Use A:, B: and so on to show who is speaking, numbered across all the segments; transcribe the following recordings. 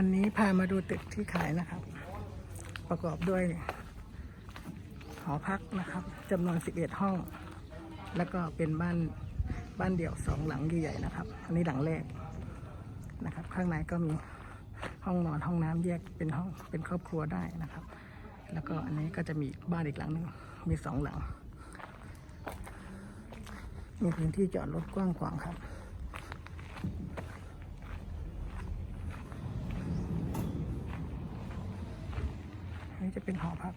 A: วันนี้พามาดูตึกที่ขายนะครับ ประกอบด้วย หอพักนะครับจำนวน 11 ห้อง แล้วก็เป็นบ้านบ้านเดี่ยวสองหลังใหญ่ๆนะครับ อันนี้หลังแรกนะครับ ข้างในก็มีห้องนอนห้องน้ำแยกเป็นห้องเป็นครอบครัวได้นะครับ แล้วก็อันนี้ก็จะมีบ้านอีกหลังหนึงมีสองหลัง มีพื้นที่จอดรถกว้างขวางครับ อันนี้ จะเป็นหอพัก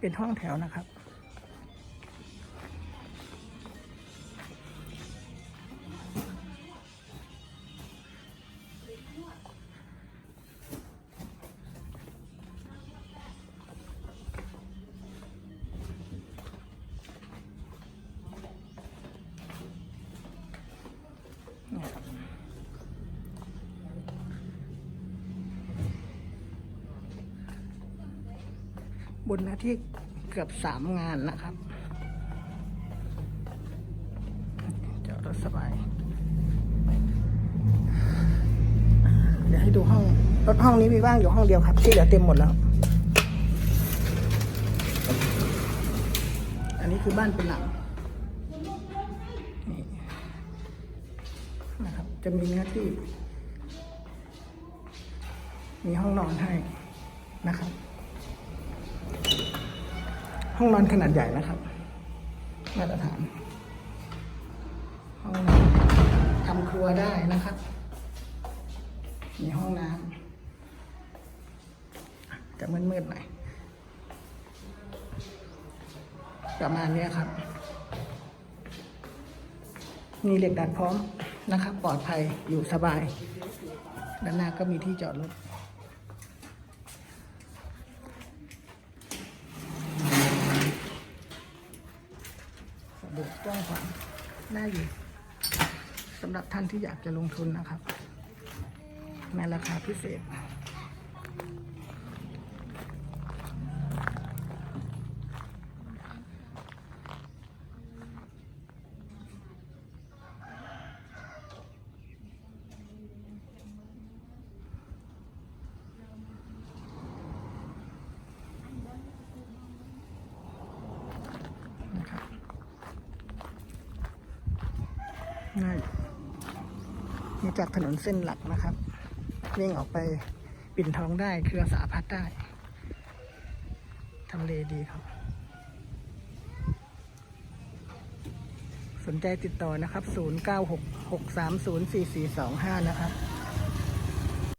A: เป็นห้องแถวนะครับ บนหน้าที่เกือบสามงานนะครับจอดรถสบายเดี๋ยวให้ดูห้องรถห้องนี้มีว่างอยู่ห้องเดียวครับ ที่เหลือเต็มหมดแล้ว อันนี้คือบ้านเป็นหลังนี่นะครับ จะมีเนื้อที่ มีห้องนอนให้นะครับ ห้องนอนขนาดใหญ่นะครับ มาตรฐานห้องนอนทำครัวได้นะครับ มีห้องน้ำจะมืดๆหน่อยประมาณนี้ครับ มีเหล็กดัดพร้อมนะครับ ปลอดภัยอยู่สบาย ด้านหน้าก็มีที่จอดรถ สะดว กว้างขวางน่าอยู่สำหรับท่านที่อยากจะลงทุนนะครับในราคาพิเศษ นี่นี่จากถนนเส้นหลักนะครับวิ่งออกไปปิ่นท้องได้เครือสาพัดได้ทำเลดีครับ สนใจติดต่อนะครับ 0966304425 นะครับ